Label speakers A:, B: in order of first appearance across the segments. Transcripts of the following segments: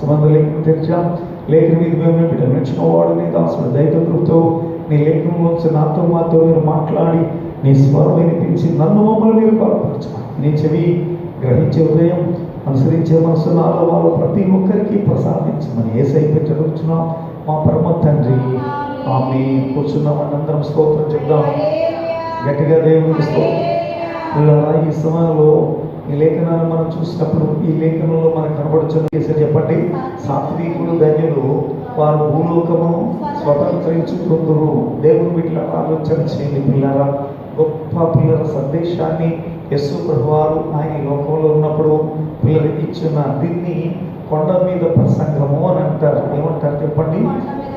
A: సంబంధ లేఖను తెరిచాం. లేఖన మీద మేము విడమించిన వాడు నీ దాసుడు. దైవకృతో నీ లేఖనం నుంచి నాతో మాతో మీరు మాట్లాడి నీ స్వరం వినిపించి నన్ను మమ్మల్ని మీరు బలపరచమని. నీ చెవి గ్రహించే ఉదయం అనుసరించే మనసు నాలో వాళ్ళు ప్రతి ఒక్కరికి ప్రసాదించమని ఏ పెట్టడుచున్నాం మా పరమ తండ్రి. ఆమె కూర్చున్నామని అందరం. స్తోత్రం చెప్దాం. గట్టిగా దేవునికి స్తోత్రం. ఈ సమయంలో ఈ లేఖనాన్ని మనం చూసినప్పుడు ఈ లేఖనంలో మనకు కనబడుచున్న చేసి చెప్పండి? సాత్వికులు ధన్యులు వారు భూలోకము స్వతంత్రించుకుందరు. దేవుని వీటిలో ఆలోచన చేయండి పిల్లల గొప్ప పిల్లల సందేశాన్ని యస్సు ప్రభువారు ఆయన లోకంలో ఉన్నప్పుడు పిల్లలకి ఇచ్చిన దీన్ని కొండ మీద ప్రసంగము అని అంటారు. ఏమంటారు చెప్పండి?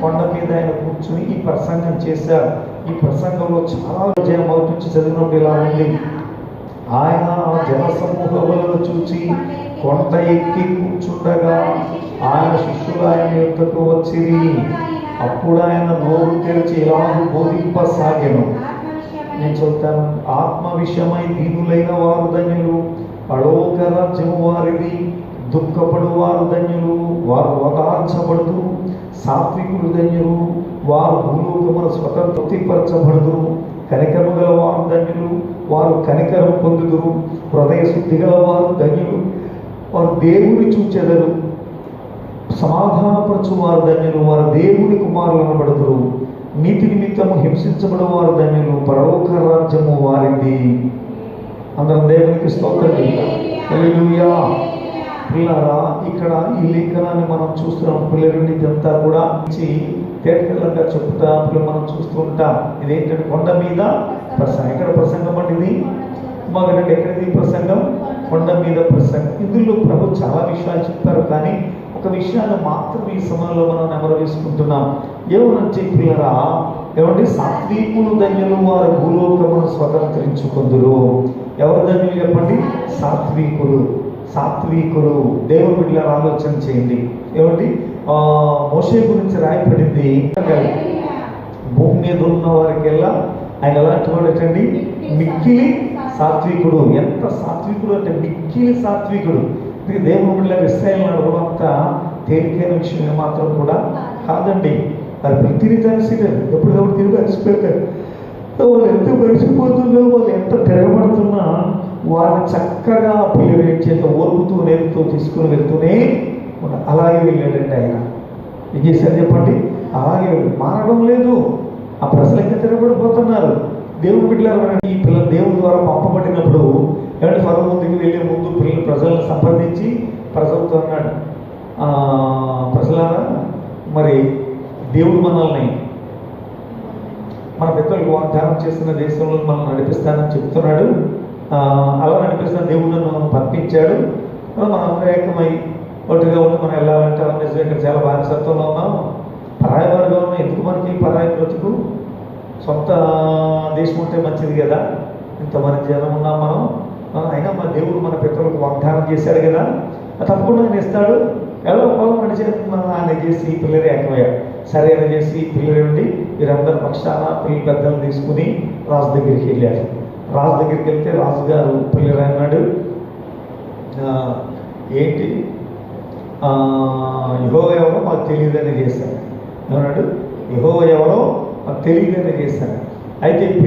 A: కొండ మీద ఆయన కూర్చుని ఈ ప్రసంగం చేశారు. ఈ ప్రసంగంలో చాలా విజయం అవుతుంది. చదివినప్పుడు ఇలా ఉంది ఆయన జనసమూహములను చూచి కొంత ఎక్కి కూర్చుండగా ఆయన శిష్యులు ఆయన యొక్కకు వచ్చిరి. అప్పుడు ఆయన నోరు తెరిచి ఇలాగూ బోధింపసాగాను. నేను చెప్తాను ఆత్మ విషయమై దీనులైన వారు ధన్యులు పడోక రాజ్యము వారిది దుఃఖపడు వారు ధన్యులు వారు ఓదార్చబడుతూ సాత్వికులు ధన్యులు వారు భూలోకమున స్వతంత్రపరచబడుదు కనికరము గల వారు ధన్యులు. వారు కనికరం పొందుదురు. హృదయ శుద్ధి గల వారు ధన్యులు. వారు దేవుని చూచెదరు. సమాధానపరచు వారు ధన్యులు. వారు దేవుని కుమారులు అనబడుదురు నీతి నిమిత్తము హింసించబడు వారు ధన్యులు. పరలోక రాజ్యము వారింది. అందరం దేవునికి స్తోత్రం పిల్లరా ఇక్కడ ఈ లేఖనాన్ని మనం చూస్తున్నాం. పిల్లలు ఇదంతా కూడా ఇచ్చి చెప్తా మనం చూస్తూ ఉంటాం. ఇదేంటంటే కొండ మీద ప్రసంగం. ఎక్కడ ప్రసంగం అండి ఇది? అంటే ఎక్కడిది ప్రసంగం? కొండ మీద ప్రసంగం. ఇందులో ప్రభు చాలా విషయాలు చెప్తారు కానీ ఒక విషయాన్ని మాత్రం ఈ సమయంలో మనం నెమరు వేసుకుంటున్నాం ఏమనంటే పిల్లరా? ఏమంటే సాత్వికులు ధన్యులు వారు భూలోకమును స్వతంత్రించుకుందరు. ఎవరు ధన్యులు చెప్పండి? సాత్వికులు. సాత్వికులు. దేవుడి బిడ్డల ఆలోచన చేయండి. ఏమండి? మోసే గురించి రాయబడింది. భూమి మీద ఉన్న వారికెల్లా ఆయన ఎలాంటి వాడటండి మిక్కిలి సాత్వికుడు. ఎంత సాత్వికుడు అంటే మిక్కిలి సాత్వికుడు. ఇది దేవుని బిడ్డల నడవడం అంత తేలికైన విషయం మాత్రం కూడా కాదండి. వారి ప్రతిని తెలిసినారు ఎప్పుడెప్పుడు తిరిగి అలసిపోతారు వాళ్ళు ఎంత మరిచిపోతుందో వాళ్ళు ఎంత తిరగబడుతున్నా వారిని చక్కగా పిల్లలు చేత ఓర్పుతూ నేర్పుతూ తీసుకుని వెళ్తూనే అలాగే వెళ్ళాడంటే ఆయన ఏం చేశారు చెప్పండి? అలాగే మారడం లేదు. ఆ ప్రజలు తిరగబడిపోతున్నారు దేవుడు బిడ్డలారు ఈ పిల్లలు దేవుడి ద్వారా పంపబడినప్పుడు ఏమంటే ఫరో ముందుకు వెళ్ళే ముందు పిల్లలు ప్రజలను సంప్రదించి ప్రజలతో అన్నాడు. ప్రజలారా మరి దేవుడు మనల్ని మన పెద్దలకు వాగ్దానం చేసిన దేశంలో మనం నడిపిస్తానని చెప్తున్నాడు. అలా నడిపిస్తున్న దేవుడు నన్ను పంపించాడు. మనం ఏకమై ఒట్టుగా ఉండి మనం వెళ్ళాలంటే అవన్నీ ఇక్కడ చాలా బానిసత్వంలో ఉన్నాం. పరాయి వర్గంలో ఎందుకు మనకి పరాయి బ్రతుకు? సొంత దేశం ఉంటే మంచిది కదా. ఇంతమంది జనం ఉన్నాం మనం. అయినా మన దేవుడు మన పితరులకు వాగ్దానం చేశాడు కదా. తప్పకుండా ఆయన ఇస్తాడు. ఎలా పొలం నడిచే ఆయన చేసి పిల్లలు ఏకమయ్యాడు సరే అని చేసి పిల్లలు ఉండి వీరందరి పక్షాన పిల్లల పెద్దలు తీసుకుని రాజు దగ్గరికి వెళ్ళారు. రాజు దగ్గరికి వెళ్తే రాజుగారు పిల్లలు అన్నాడు ఏంటి? యహో ఎవరో మాకు తెలియదని చేశారు. ఏమన్నాడు యహో ఎవరో మాకు తెలియదని చేశారు. అయితే ఈ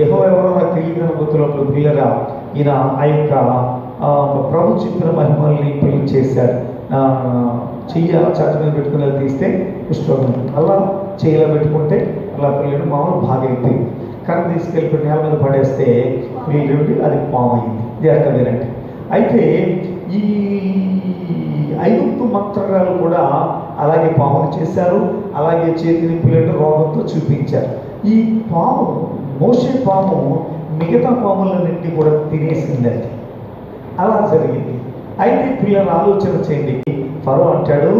A: యహో ఎవరో నాకు తెలియదని గుర్తున్నప్పుడు పిల్లరా ఈయన ఆ యొక్క ప్రభు చెప్పిన మహిమల్ని పిల్లలు చేశారు. ఆ, చెయ్యి అలా మీద పెట్టుకుని తీస్తే పుష్పం అలా చెయ్యిలో పెట్టుకుంటే అలా పిల్లలు మామూలు బాగైంది అయిపోయింది కర్ర తీసుకెళ్ళి నేల మీద పడేస్తే పిల్లలు అది పాము అయింది. జాగ్రత్త వినండి. అయితే ఈ ఐగుప్తు మంత్రగాలు కూడా అలాగే పాములు చేశారు. అలాగే చేతిని పిల్లలు రోగంతో చూపించారు. ఈ పాము మోసే పాము మిగతా పాములన్నింటినీ కూడా తినేసిందండి. అలా జరిగింది. అయితే పిల్లలు ఆలోచన చేయండి. ఫరో అంటాడు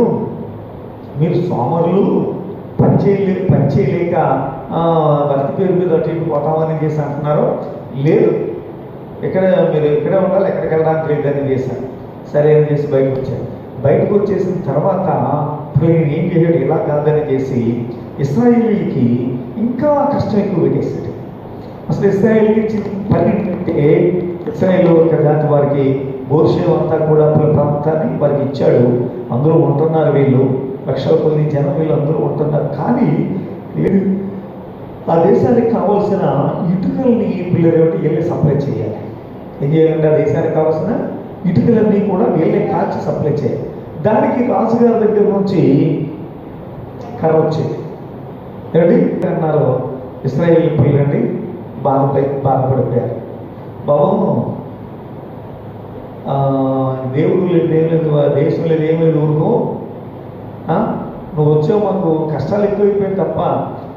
A: మీరు సోమరులు పని పనిచేయలేక పని చేయలేక పేరు మీద అటు ఇటు పోతామని చేసి అంటున్నారు? లేదు. ఇక్కడ మీరు ఇక్కడే ఉండాలి ఎక్కడికి వెళ్ళడానికి లేదని చేశాను సరే అని చేసి బయటకు వచ్చాను బయటకు వచ్చేసిన తర్వాత నేను ఏం చేశాడు ఇలా కాదని చేసి ఇస్రాయేలీకి ఇంకా కష్టం ఎక్కువ పెట్టేశాడు అసలు ఇస్రాయేల్కి పని ఏంటంటే ఇస్రాయేల్ ఒక జాతి వారికి భోషం అంతా కూడా ప్రాంతాన్ని వారికి ఇచ్చాడు. అందరూ ఉంటున్నారు వీళ్ళు. లక్షల కొద్ది జనం వీళ్ళు అందరూ ఉంటున్నారు. కానీ ఆ దేశానికి కావాల్సిన ఇటుకల్ని పిల్లలు ఏమిటి వెళ్ళి సప్లై చేయాలి. ఏం చేయాలంటే ఆ దేశానికి కావాల్సిన ఇటుకలన్నీ కూడా వీళ్ళే కాల్చి సప్లై చేయాలి. దానికి రాజుగారి దగ్గర నుంచి కర వచ్చింది. ఏమిటి అన్నారు ఇస్రాయేల్ పిల్లండి బాధపై బాధపడిపోయారు. బాబు దేవుడు లేదు ఏం లేదు దేశం లేదు ఏం లేదు ఊరుకో. నువ్వు వచ్చావు మాకు కష్టాలు ఎక్కువైపోయాయి తప్ప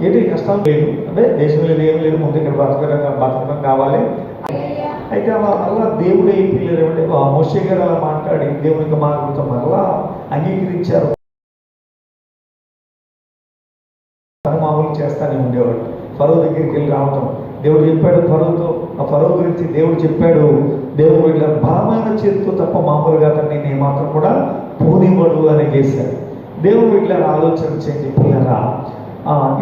A: ఏంటి కష్టాలు లేదు అంటే దేశం లేదు ఏం లేదు ముందు ఇక్కడ బతకడం బతకడం కావాలి. అయితే అలా అలా దేవుడు ఏం పిల్లలు ఏమంటే మోషే గారు అలా మాట్లాడి దేవునికి మార్గంతో మరలా అంగీకరించారు. మామూలు చేస్తానే ఉండేవాడు. ఫరో దగ్గరికి వెళ్ళి రావటం. దేవుడు చెప్పాడు ఫరోతో ఆ ఫరో గురించి దేవుడు చెప్పాడు. దేవుడు ఇట్లా బలమైన చేతితో తప్ప మామూలుగా అతన్ని నేను మాత్రం కూడా పోనివ్వడు అని చేశాడు. దేవుడు వీళ్ళ ఆలోచన చేయండి పిల్లరా. ఆ,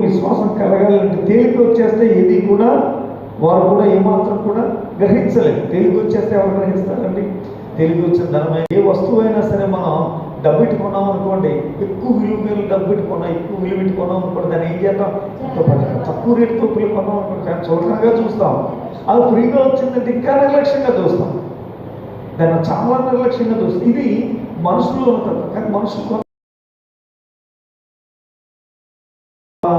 A: విశ్వాసం కలగాలంటే తేలిక వచ్చేస్తే ఏది కూడా వారు కూడా ఏమాత్రం కూడా గ్రహించలేదు. తెలుగు వచ్చేస్తే ఎవరు గ్రహిస్తారండి? తెలుగు వచ్చిన ధనమే ఏ వస్తువైనా సరే మనం డబ్బు ఇటు కొన్నాం అనుకోండి ఎక్కువ విలువ మీరు డబ్బు ఇటు కొన్నాం ఎక్కువ విలువ ఇటు కొన్నాం అనుకోండి దాన్ని ఏం చేద్దాం? తక్కువ రేటుతో పిల్లలు కొన్నాం అనుకోండి కానీ చూడకంగా చూస్తాం. అది ఫ్రీగా వచ్చిందంటే ఇంకా నిర్లక్ష్యంగా చూస్తాం. దాన్ని చాలా నిర్లక్ష్యంగా చూస్తాం. ఇది మనుషులు ఉంటుంది కానీ మనుషులు కొంత- ఆ,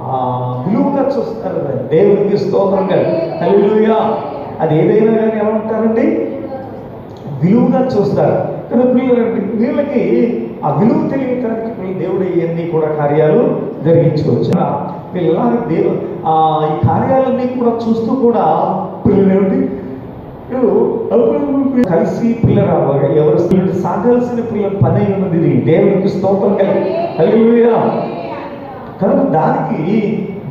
A: ఆ, విలువగా చూస్తారు దాన్ని. దేవునికి స్తోత్రం కానీ హల్లెలూయా. అది ఏదైనా కానీ ఎలా విలువగా చూస్తారు. కానీ పిల్లలు వీళ్ళకి ఆ విలువ తెలియటానికి వీళ్ళు దేవుడు ఇవన్నీ కూడా కార్యాలు జరిగించుకోవచ్చు పిల్లలకి దేవు ఆ ఈ కార్యాలన్నీ కూడా చూస్తూ కూడా పిల్లలేమిటి కలిసి పిల్లలు ఎవరు సాగాల్సిన పిల్లల పని అయి ఉన్నది దేవునికి స్తోత్రం కలిగి కలిగి కనుక దానికి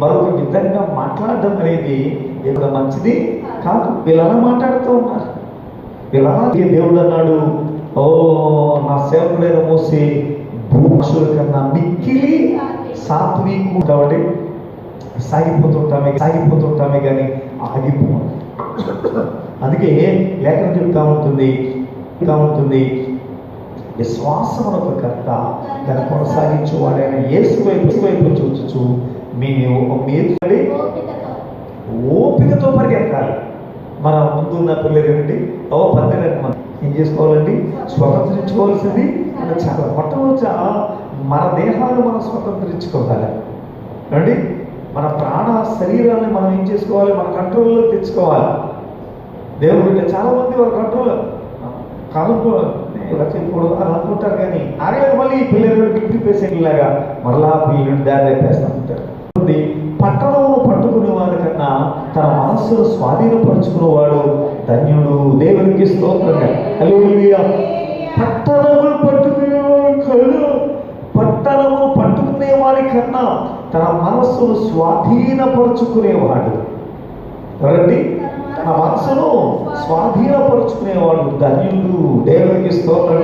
A: మరొక విధంగా మాట్లాడడం అనేది ఎక్కడ మంచిది కాదు. వీళ్ళు మాట్లాడుతూ ఉన్నారు. వీళ్ళు దేవుడు అన్నాడు? ఓ నా సేవకుడైన మోసి భూక్షుల కన్నా మిక్కిలి సాత్వికు కాబట్టి సాగిపోతుంటామే సాగిపోతుంటామే కానీ ఆగిపో అందుకే లేఖనం చెప్తా ఉంటుంది చెప్తా ఉంటుంది. ఒక కర్త దాన్ని కొనసాగించు వాడైన యేసు వైపు వైపు చూచు మేము మీరు ఓపికతో. పరిగెత్తాలి. మన ముందు ఉన్న పిల్లలు ఏమిటి? ఓ పద్దెనిమిది మనం ఏం చేసుకోవాలండి? స్వతంత్రించుకోవాల్సింది. అది చాలా మొట్టమొదట మన దేహాన్ని మనం స్వతంత్రించుకోవాలి. ఏమండి? మన ప్రాణ శరీరాన్ని మనం ఏం చేసుకోవాలి? మన కంట్రోల్లో తెచ్చుకోవాలి. దేవుడు బిడ్డ చాలా మంది వాళ్ళ కంట్రోల్. కానుకో ఇలా చేయకూడదు అని అనుకుంటారు కానీ ఆగలేదు మళ్ళీ పిల్లలు డిగ్రీ పేషెంట్ లాగా మరలా పిల్లలు దారి తెప్పేస్తూ ఉంటారు. ఉంది, పట్టణమును పట్టుకునేవాడు కన్నా తన మనస్సును స్వాధీనపరుచుకునేవాడు ధన్యుడు. దేవునికి స్తోత్రంగా హల్లెలూయా. పట్టణములు పట్టుకునేవాడు కన్నా పట్టణము పట్టుకునే వారి కన్నా తన మనస్సును స్వాధీనపరుచుకునేవాడు. రండి తన మనసును స్వాధీనపరుచుకునేవాడు ధన్యుడు. దేవునికి స్తోత్రం.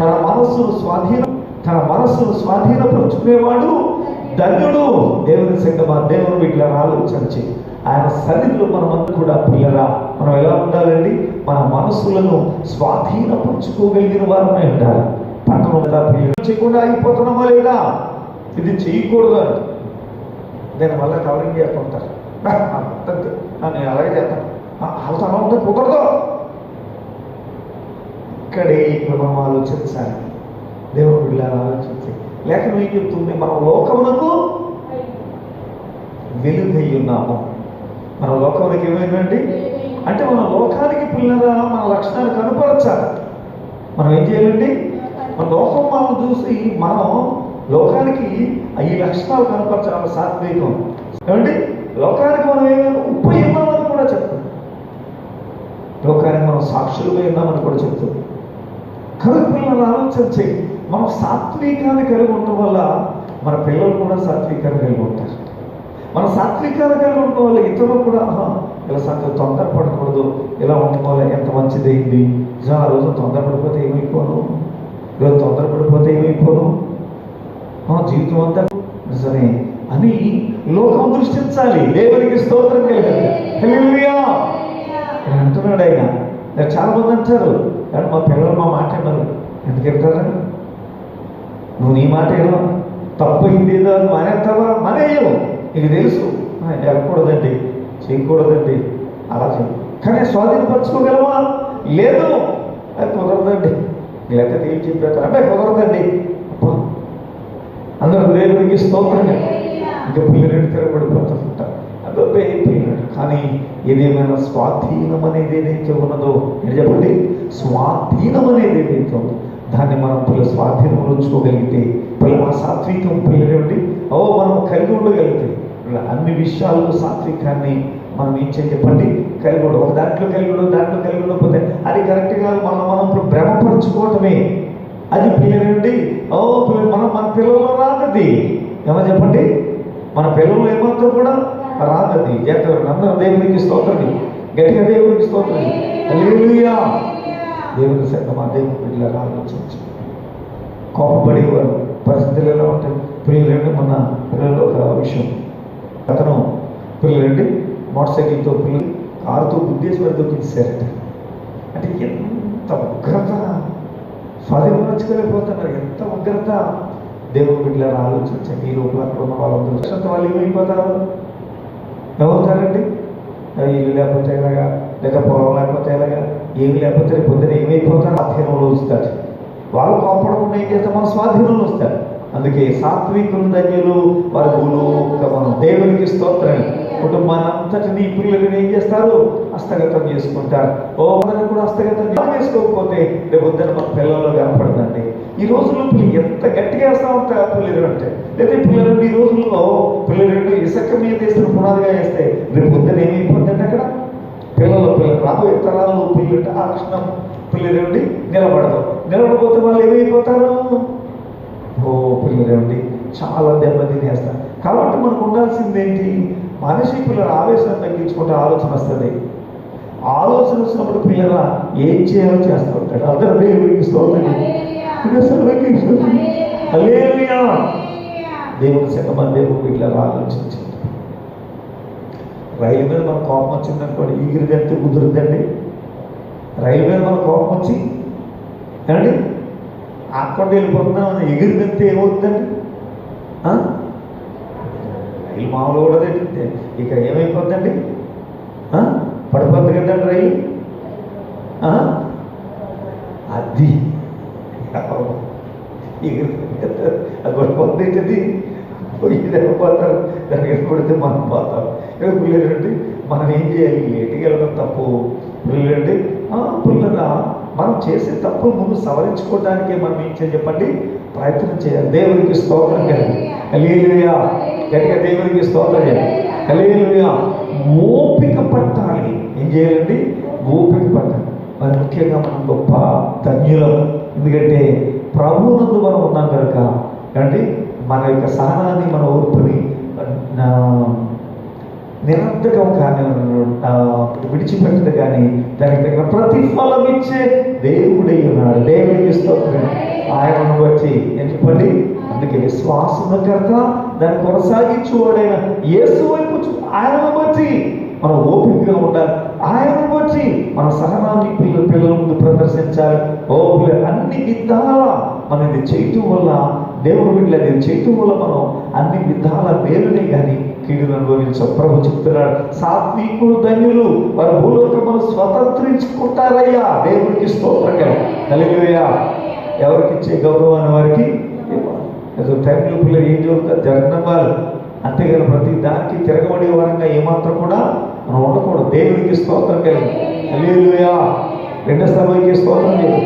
A: తన మనస్సును స్వాధీన తన మనస్సును స్వాధీనపరుచుకునేవాడు ధన్యుడు. దేవుని సంగమా దేవుని వీటిలో ఆలోచించి ఆయన సన్నిధిలో మనమంతా కూడా పిల్లరా మనం ఎలా ఉండాలండి? మన మనస్సులను స్వాధీనపరుచుకోగలిగిన వారమే ఉండాలి. పట్టణం పిల్లలు చేయకుండా అయిపోతున్నామా లేదా? ఇది చేయకూడదు అని. దానివల్ల కవరింగ్ చేస్తుంటారు నేను అలాగే చేస్తాను. ఆ, వాళ్ళతో అలా ఉంటే కుదరదు. ఇక్కడే ఇక్కడ మనం ఆలోచించాలి. దేవుడు బిడ్డలారా ఆలోచించి. లేఖనం ఏం చెప్తుంది? మనం లోకమునకు వెలుగై ఉన్నాము మన లోకమునకు ఏమైందండి? అంటే మన లోకానికి పిల్లరా మన లక్షణాలు కనపరచాలి మనం ఏం చేయాలండి? మన లోకం మనం చూసి మనం లోకానికి ఈ లక్షణాలు కనపరచాలి సాత్వికం. ఏమండి? లోకానికి మనం ఏమైనా ఉప్పు ఉన్నామని కూడా చెప్తుంది లోకానికి మనం సాక్షులుగా ఉన్నామని కూడా చెప్తుంది కనుక పిల్లలు ఆలోచన చేయి. మనం సాత్వికాన్ని కలిగి ఉండటం వల్ల మన పిల్లలు కూడా సాత్వికాన్ని కలిగి ఉంటారు. మన సాత్వికాన్ని కలిగి ఉండటం వల్ల ఇతరులు కూడా ఇలా ఇలా సంగతి తొందరపడకూడదు. ఇలా ఉండటం వల్ల ఎంత అయింది? నిజం ఆ రోజు తొందరపడిపోతే ఏమైపోను? ఈరోజు తొందరపడిపోతే ఏమైపోను? ఆ, జీవితం అంతా నిజమే అని లోకం దృష్టించాలి. దేవునికి స్తోత్రం కలిగింది అంటున్నాడు ఆయన. చాలా మంది అంటారు. కానీ మా పిల్లలు మా మాట వినరు. ఎందుకు చెప్తారా నువ్వు నీ మాట ఏమో తప్పు ఏదో అని మానేస్తావా? మానేయవు. నీకు తెలుసు. వెళ్ళకూడదండి చేయకూడదండి. అలా చేయి కానీ స్వాధీనపరచుకోగలమా లేదు. అది కుదరదండి. లేకపోతే ఏం చెప్పారు అంటే కుదరదండి. అందరూ దేవునికి స్తోత్రండి ఇంకా పిల్లలు తిరగబడి తిరగబడిపోతుంటారు అదొప్పే అయిపోయినాడు. కానీ ఏదేమైనా స్వాధీనం అనేది ఏదైతే ఉన్నదో నేను చెప్పండి. స్వాధీనం అనేది ఏదైతే ఉందో దాన్ని మనం పిల్లల స్వాధీనం ఉంచుకోగలిగితే పిల్లల సాత్వికం పిల్లలేమిటి ఓ మనం కలిగి ఉండగలిగితే. అన్ని విషయాల్లో సాత్వికాన్ని మనం ఏం చెప్పండి? కలిగి ఉండవు ఒక దాంట్లో కలిగి ఉండవు దాంట్లో కలిగి ఉండకపోతే అది కరెక్ట్గా మనం మనం ఇప్పుడు భ్రమపరచుకోవటమే. అది పిల్లలండి ఓ పిల్లలు మనం మన పిల్లల్లో రాదది. ఏమని చెప్పండి? మన పిల్లలు ఏమాత్రం కూడా రాదది. జాగ్రత్త అందరూ దేవునికి స్తోత్రం గట్టిగా దేవునికి స్తోత్రం దేవుని సంగమా దేవుని బిడ్డలారా ఆలోచించు. కోపపడేవారు పరిస్థితులు ఎలా ఉంటాయి? పిల్లలండి మొన్న పిల్లలు ఒక విషయం. అతను పిల్లలండి మోటార్ సైకిల్తో పిల్లలు కారుతో గుద్దేశ్వరి దొక్కించారట అంటే ఎంత ఉగ్రత! స్వాధీనపరచుకోలేకపోతున్నారు ఎంత ఉగ్రత! దేవుని బిడ్డలారా ఆలోచించండి. ఈ లోపల అక్కడ ఉన్న వాళ్ళందరూ అంత వాళ్ళు ఏమైపోతారు ఏమవుతారండి? ఇల్లు లేకపోతే ఎలాగా? లేదా పొలం లేకపోతే ఎలాగా? ఏమి లేకపోతే పొద్దున ఏమైపోతారు అధ్యయనంలో వస్తారు. వాళ్ళు కోపడకుండా ఏం చేస్తారు? మన స్వాధీనంలో వస్తారు. అందుకే సాత్వికులు ధన్యులు వారి భూలోక మనం దేవునికి స్తోత్రం. కుటుంబాన్ని అంతటిని పిల్లలని ఏం చేస్తారు? హస్తగతం చేసుకుంటారు. ఓ అందరిని కూడా హస్తగతం చేసుకోకపోతే రేపు పొద్దున మన పిల్లల్లో కనపడదండి. ఈ రోజుల్లో పిల్లలు ఎంత గట్టిగా వేస్తా ఉంటారు పిల్లలు అంటే? లేదా పిల్లలు ఈ రోజుల్లో పిల్లలు ఇసుక మీద వేసిన పునాదిగా వేస్తే రేపు వద్దని ఏమైపోద్దండి అక్కడ? పిల్లలు పిల్లలు రాబోయే తరాల్లో పిల్లలు ఆ క్షణం పిల్లలు ఉండి నిలబడదు. నిలబడిపోతే వాళ్ళు ఏమైపోతారు? ఓ పిల్లలండి చాలా దెబ్బ తినేస్తారు. కాబట్టి మనకు ఉండాల్సింది ఏంటి? మనిషి పిల్లల ఆవేశం తగ్గించుకుంటే ఆలోచన వస్తుంది. ఆలోచన వచ్చినప్పుడు పిల్లల ఏం చేయాలో చేస్తూ ఉంటాడు అందరూ దేవుడికి. దేవుని శతమంది దేవుడు పిల్లలు ఆలోచించండి రైలు మీద మన కోపం వచ్చిందనుకోండి ఈగిరిదంతే కుదురుద్దండి. రైలు మీద మన కోపం వచ్చి ఏమండి? అక్కడ వెళ్ళిపోతున్నాం ఎగిరిదంతే ఏమవుతుందండి? రైలు మామూలు కూడా తింటే ఇక ఏమైపోద్దండి? పడిపోద్ది కదండి రైలు. అది. ఎగిరి అది పడిపోద్ది ఏంటది? పోయి పోతారు. దానికి పడితే మనం పోతాం. పిల్లలండి మనం ఏం చేయాలి? లేటుగా వెళ్ళడం తప్పు. పిల్లలండి పిల్లల మనం చేసే తప్పు ముందు సవరించుకోవడానికే మనం ఏం చేయాలి చెప్పండి? ప్రయత్నం చేయాలి. దేవునికి స్తోత్రం కలిగి కలియలుయా గట్టిగా దేవునికి స్తోత్రం చేయాలి. కలియలుయా ఓపిక పట్టాలి. ఏం చేయాలండి? ఓపిక పట్టాలి. మరి ముఖ్యంగా మనం గొప్ప ధన్యులం. ఎందుకంటే ప్రభువునందు మనం ఉన్నాం కనుక. అంటే మన యొక్క సహనాన్ని మన ఓర్పుని నిరర్ధకం కానీ విడిచిపెట్టదు కానీ దానికి తగిన ప్రతిఫలం ఇచ్చే దేవుడై ఉన్నాడు. దేవుడికి స్తోత్రం. ఆయనను బట్టి ఎందుకండి అందుకే అందుకే విశ్వాసకర్త దాన్ని కొనసాగించువాడైన యేసు వైపు చూ- ఆయనను బట్టి మనం ఓపికగా ఉండాలి. ఆయనను బట్టి మన సహనాన్ని పిల్లల పిల్లల ముందు ప్రదర్శించాలి. ఓపిక అన్ని విధాల మనం ఇది చేయటం వల్ల దేవుడు వీటిలో నేను చేయటం వల్ల మనం అన్ని విధాల మేలునే కానీ కీడును అనుభవించాం ప్రభు చెప్తున్నాడు సాత్వికులు ధన్యులు వారు భూలోకమును స్వతంత్రించుకుంటారయ్యా. దేవుడికి స్తోత్రం కలిగివయ్యా ఎవరికి ఇచ్చే గౌరవాన్ని వారికి ఇవ్వాలి. అసలు టైంలో పిల్లలు ఏం చదువుతారు జగన్నవ్వాలి అంతేగాని ప్రతి దానికి తిరగబడే వరంగా ఏమాత్రం కూడా మనం ఉండకూడదు. దేవుడికి స్తోత్రం కలిగి హల్లెలూయా. రెండో సభకి స్తోత్రం లేదు.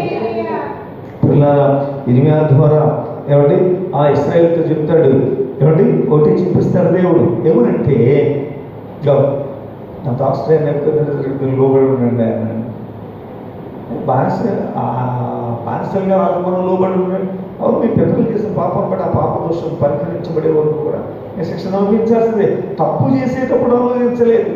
A: పిల్లల ఇరిమియా ద్వారా ఏమండి? ఆ ఇస్రాయల్తో చెప్తాడు. ఏమండి? ఒకటి చూపిస్తాడు దేవుడు. ఏమనంటే ఇగో, నా ఆస్ట్రేలియా లోబడి ఉండండి ఆయన. బానిస బానిసలుగా వాళ్ళు లోబడి ఉండండి అవును మీ పెద్దలు చేసిన పాపం బట్టి ఆ పాప దోషం పరిహరించబడే వరకు కూడా. మీ శిక్షణ అనుభవించాల్సిందే. తప్పు చేసేటప్పుడు అనుభవించలేదు.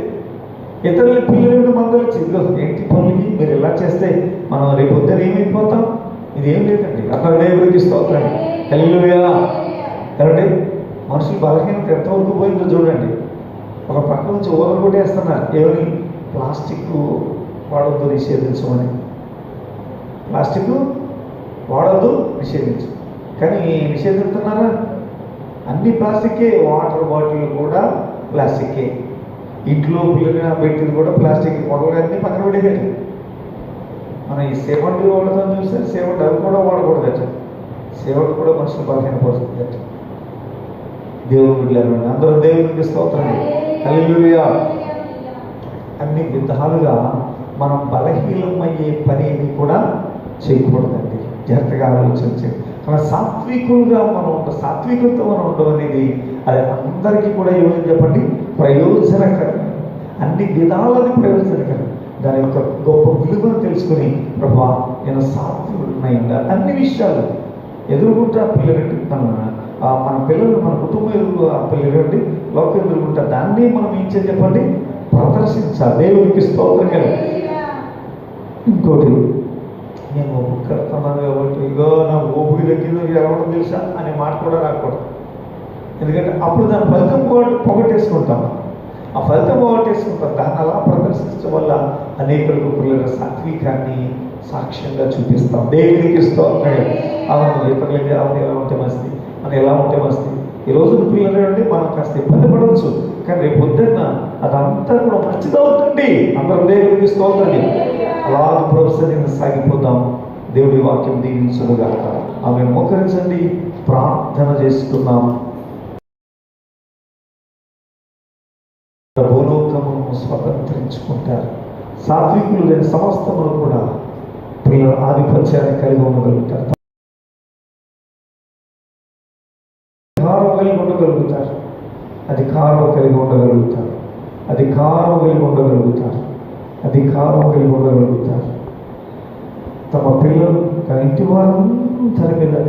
A: ఇతరుల పిల్లలు మందలు ఇదిగో ఏంటి పనులకి మీరు ఇలా చేస్తే మనం రేపు పొద్దున ఏమైపోతాం? ఇదేం లేదండి. అక్కడ దేవుడికి స్తోత్రం హల్లెలూయా ఏమండి? మనుషులు బలహీనత ఎంతవరకు పోయిందో చూడండి. ఒక పక్క నుంచి ఊరలు కొట్టేస్తున్నారు. ఏమని? ప్లాస్టిక్ వాడద్దు నిషేధించమని. ప్లాస్టిక్ వాడద్దు నిషేధించు. కానీ నిషేధిస్తున్నారా? అన్ని ప్లాస్టికే వాటర్ బాటిల్ కూడా ప్లాస్టికే ఇంట్లో పిల్లలు పెట్టింది కూడా ప్లాస్టిక్. మొదలు అన్ని పక్కన పెట్టేయాలి మనం ఈ సేవంటి వాడతాం చూస్తే సేవంటి అవి కూడా వాడకూడదు సేవకు కూడా మనుషులు బలహీనపడుతుందట దేవుని బిడ్డలు అందరూ దేవునికి స్తోత్రం. హల్లెలూయా. అన్ని విధాలుగా మనం బలహీనమయ్యే పని ఏది కూడా చేయకూడదండి. జాగ్రత్తగా ఆలోచించండి. మన సాత్వికులుగా మనం ఉండ సాత్వికంతో మనం ఉండడం అనేది అది అందరికీ కూడా ఏమని చెప్పండి ప్రయోజనకరం. అన్ని విధాలని ప్రయోజనకరం. దాని యొక్క గొప్ప విలువను తెలుసుకుని ప్రభా నేను సాత్వికుడినై ఉండాలి. అన్ని విషయాలు ఎదురుగుంట పిల్లలండి. మన ఆ మన పిల్లలు మన కుటుంబం ఎదురు ఆ పిల్లలండి లోకం ఎదుర్కొంటా దాన్ని మనం ఏం చేయాలి చెప్పండి? ప్రదర్శించాలి. దేవునికి స్తోత్రం కదా. ఇంకోటి నేను కడుతున్నాను కాబట్టి ఇగో నా ఓపిక తగ్గింది ఎవరు తెలుసా? అనే మాట కూడా రాకూడదు. ఎందుకంటే అప్పుడు దాని ఫలితం పొగ- పొగట్టేసుకుంటాం. ఆ ఫలితం పొగటేసుకుంటాం దాన్ని అలా ప్రదర్శించడం వల్ల అనేకులకు పిల్లల సాత్వికాన్ని సాక్ష్యంగా చూపిస్తాం. దేవునికి స్తోత్రం అవును ఇతరులకి అవును ఎలా ఉంటే మస్తి? మనం ఎలా ఉంటే మస్తి? ఈ రోజు పిల్లలు అంటే మనం కాస్త ఇబ్బంది పడవచ్చు. కానీ రేపు పొద్దున్న అదంతా కూడా మంచిదవుతుంది అందరం దేవునికి స్తోత్రం అలా ప్రొఫెసర్ సాగిపోదాం. దేవుడి వాక్యం దీవించునుగా ఆమె మోకరించండి. ప్రార్థన చేసుకున్నాం భూలోకమును స్వతంత్రించుకుంటారు. సాత్వికులు లేని సమస్తములు కూడా పిల్లల ఆధిపత్యాన్ని కలిగి ఉండగలుగుతారు. అధికారం కలిగి ఉండగలుగుతారు. అధికారం కలిగి ఉండగలుగుతారు. అధికారం కలిగి ఉండగలుగుతారు. అధికారం కలిగి ఉండగలుగుతారు. తమ పిల్లలు తన ఇంటి వారు మీద